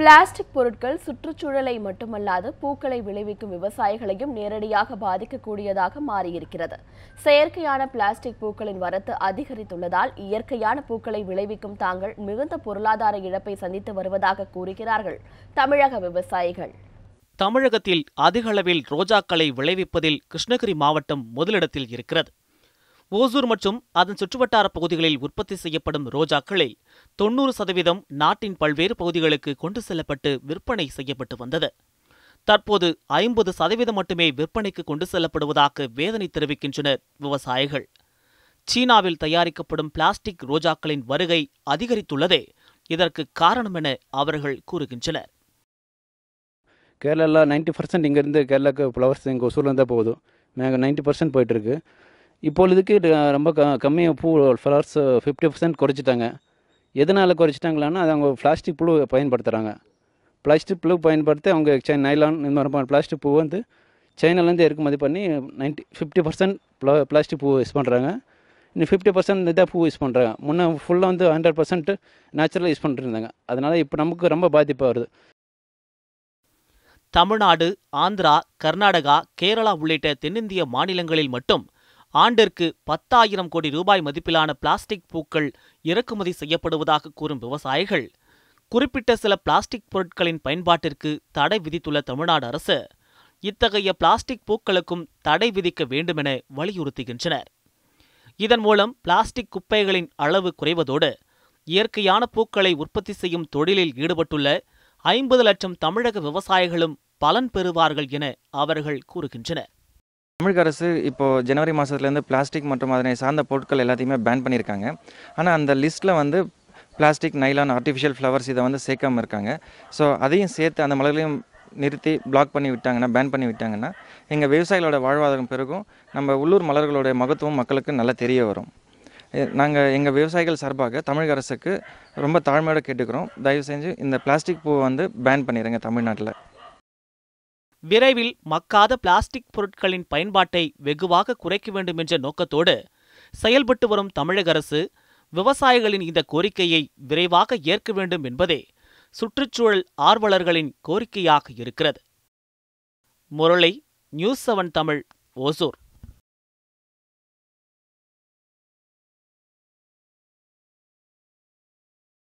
Plastic பொருட்கள் சுற்றுச்சூழலை மட்டுமல்லாது பூக்களை விளைவிக்கும் விவசாயிகளையும் நேரடியாக பாதிக்கக்கூடியதாக மாறியிருக்கிறது. செயற்கையான பிளாஸ்டிக் பூக்களின் வரத்து அதிகரித்துள்ளதால் இயற்கையான பூக்களை விளைவிக்கும் தாங்கள் மிகுந்த பொருளாதார இழப்பை சந்தித்து வருவதாக கூறுகிறார்கள் தமிழக விவசாயிகள். தமிழகத்தில் அதிக அளவில் ரோஜாக்களை விளைவிப்பதில் கிருஷ்ணகிரி மாவட்டம் முதலிடத்தில் இருக்கிறது. ஓசூர் மற்றும் அதன் சுற்றுவட்டார பகுதிகளில் உற்பத்தி செய்யப்படும் ரோஜாக்களில் தொண்ணூறு சதவீதம் நாட்டின் பல்வேறு பகுதிகளுக்கு கொண்டு செல்லப்பட்டு விற்பனை செய்யப்பட்டு வந்தது. தற்போது ஐம்பது சதவீதம் மட்டுமே விற்பனைக்கு கொண்டு செல்லப்படுவதாக வேதனை தெரிவிக்கின்றனர் விவசாயிகள். சீனாவில் தயாரிக்கப்படும் பிளாஸ்டிக் ரோஜாக்களின் வருகை அதிகரித்துள்ளதே இதற்கு காரணம் என அவர்கள் கூறுகின்றனர். கேரளாவில் நைன்ட்டி பர்சன்ட் இங்கேருந்து கேரளாவுக்கு ஃப்ளவர்ஸ் எங்கள் ஒசூர்லேருந்து தான் போகுது. நாங்கள் நைன்ட்டி பர்சன்ட் போயிட்டுருக்கு இப்பொழுதுக்கு ரொம்ப க கம்மியாக பூ ஃப்ளவர்ஸ் ஃபிஃப்டி பர்சன்ட் குறைச்சிட்டாங்க. எதனால் குறைச்சிட்டாங்களான்னா அது அவங்க பிளாஸ்டிக் புழு பயன்படுத்துகிறாங்க பிளாஸ்டிக் புழு பயன்படுத்தி அவங்க சைன் நைலான் இந்த மாதிரி பிளாஸ்டிக் பூ வந்து சைனாலேருந்து இறக்குமதி பண்ணி நைன்ட்டி ஃபிஃப்டி பர்சன்ட் பிளாஸ்டிக் பூ யூஸ் பண்ணுறாங்க இன்னும் ஃபிஃப்டி பர்சன்ட் இதாக பூ யூஸ் பண்ணுறாங்க முன்னே ஃபுல்லாக வந்து ஹண்ட்ரட் பர்சன்ட் நேச்சுரலாக யூஸ் பண்ணிட்டு இருந்தாங்க. அதனால் இப்போ நமக்கு ரொம்ப பாதிப்பாக வருது. தமிழ்நாடு ஆந்திரா கர்நாடகா கேரளா உள்ளிட்ட தென்னிந்திய மாநிலங்களில் மட்டும் ஆண்டிற்கு பத்தாயிரம் கோடி ரூபாய் மதிப்பிலான பிளாஸ்டிக் பூக்கள் இறக்குமதி செய்யப்படுவதாக கூறும் விவசாயிகள். குறிப்பிட்ட சில பிளாஸ்டிக் பொருட்களின் பயன்பாட்டிற்கு தடை விதித்துள்ள தமிழ்நாடு அரசு இத்தகைய பிளாஸ்டிக் பூக்களுக்கும் தடை விதிக்க வேண்டுமென வலியுறுத்துகின்றனர். இதன் மூலம் பிளாஸ்டிக் குப்பைகளின் அளவு குறைவதோடு இயற்கையான பூக்களை உற்பத்தி செய்யும் தொழிலில் ஈடுபட்டுள்ள ஐம்பது லட்சம் தமிழக விவசாயிகளும் பலன் பெறுவார்கள் என அவர்கள் கூறுகின்றனர். தமிழக அரசு இப்போது ஜனவரி மாதத்துலேருந்து பிளாஸ்டிக் மற்றும் அதனை சார்ந்த பொருட்கள் எல்லாத்தையுமே பேன் பண்ணியிருக்காங்க. ஆனால் அந்த லிஸ்ட்டில் வந்து பிளாஸ்டிக் நைலான் ஆர்டிஃபிஷியல் ஃப்ளவர்ஸ் இதை வந்து சேர்க்காமல் இருக்காங்க. ஸோ அதையும் சேர்த்து அந்த மலர்களையும் நிறுத்தி பிளாக் பண்ணி விட்டாங்கன்னா பேன் பண்ணி விட்டாங்கன்னா எங்கள் விவசாயிகளோட வாழ்வாதாரம் பிறகும் நம்ம உள்ளூர் மலர்களுடைய மகத்துவம் மக்களுக்கு நல்லா தெரிய வரும். நாங்கள் எங்கள் விவசாயிகள் சார்பாக தமிழக அரசுக்கு ரொம்ப தாழ்மையோடு கேட்டுக்கிறோம். தயவு செஞ்சு இந்த பிளாஸ்டிக் பூவை வந்து பேன் பண்ணிடுங்க தமிழ்நாட்டில். விரைவில் மக்காத பிளாஸ்டிக் பொருட்களின் பயன்பாட்டை வெகுவாக குறைக்க வேண்டும் என்ற நோக்கத்தோடு செயல்பட்டு வரும் தமிழக அரசு விவசாயிகளின் இந்த கோரிக்கையை விரைவாக ஏற்க வேண்டும் என்பதே சுற்றுச்சூழல் ஆர்வலர்களின் கோரிக்கையாக இருக்கிறது. Murali news seven Tamil Hosur.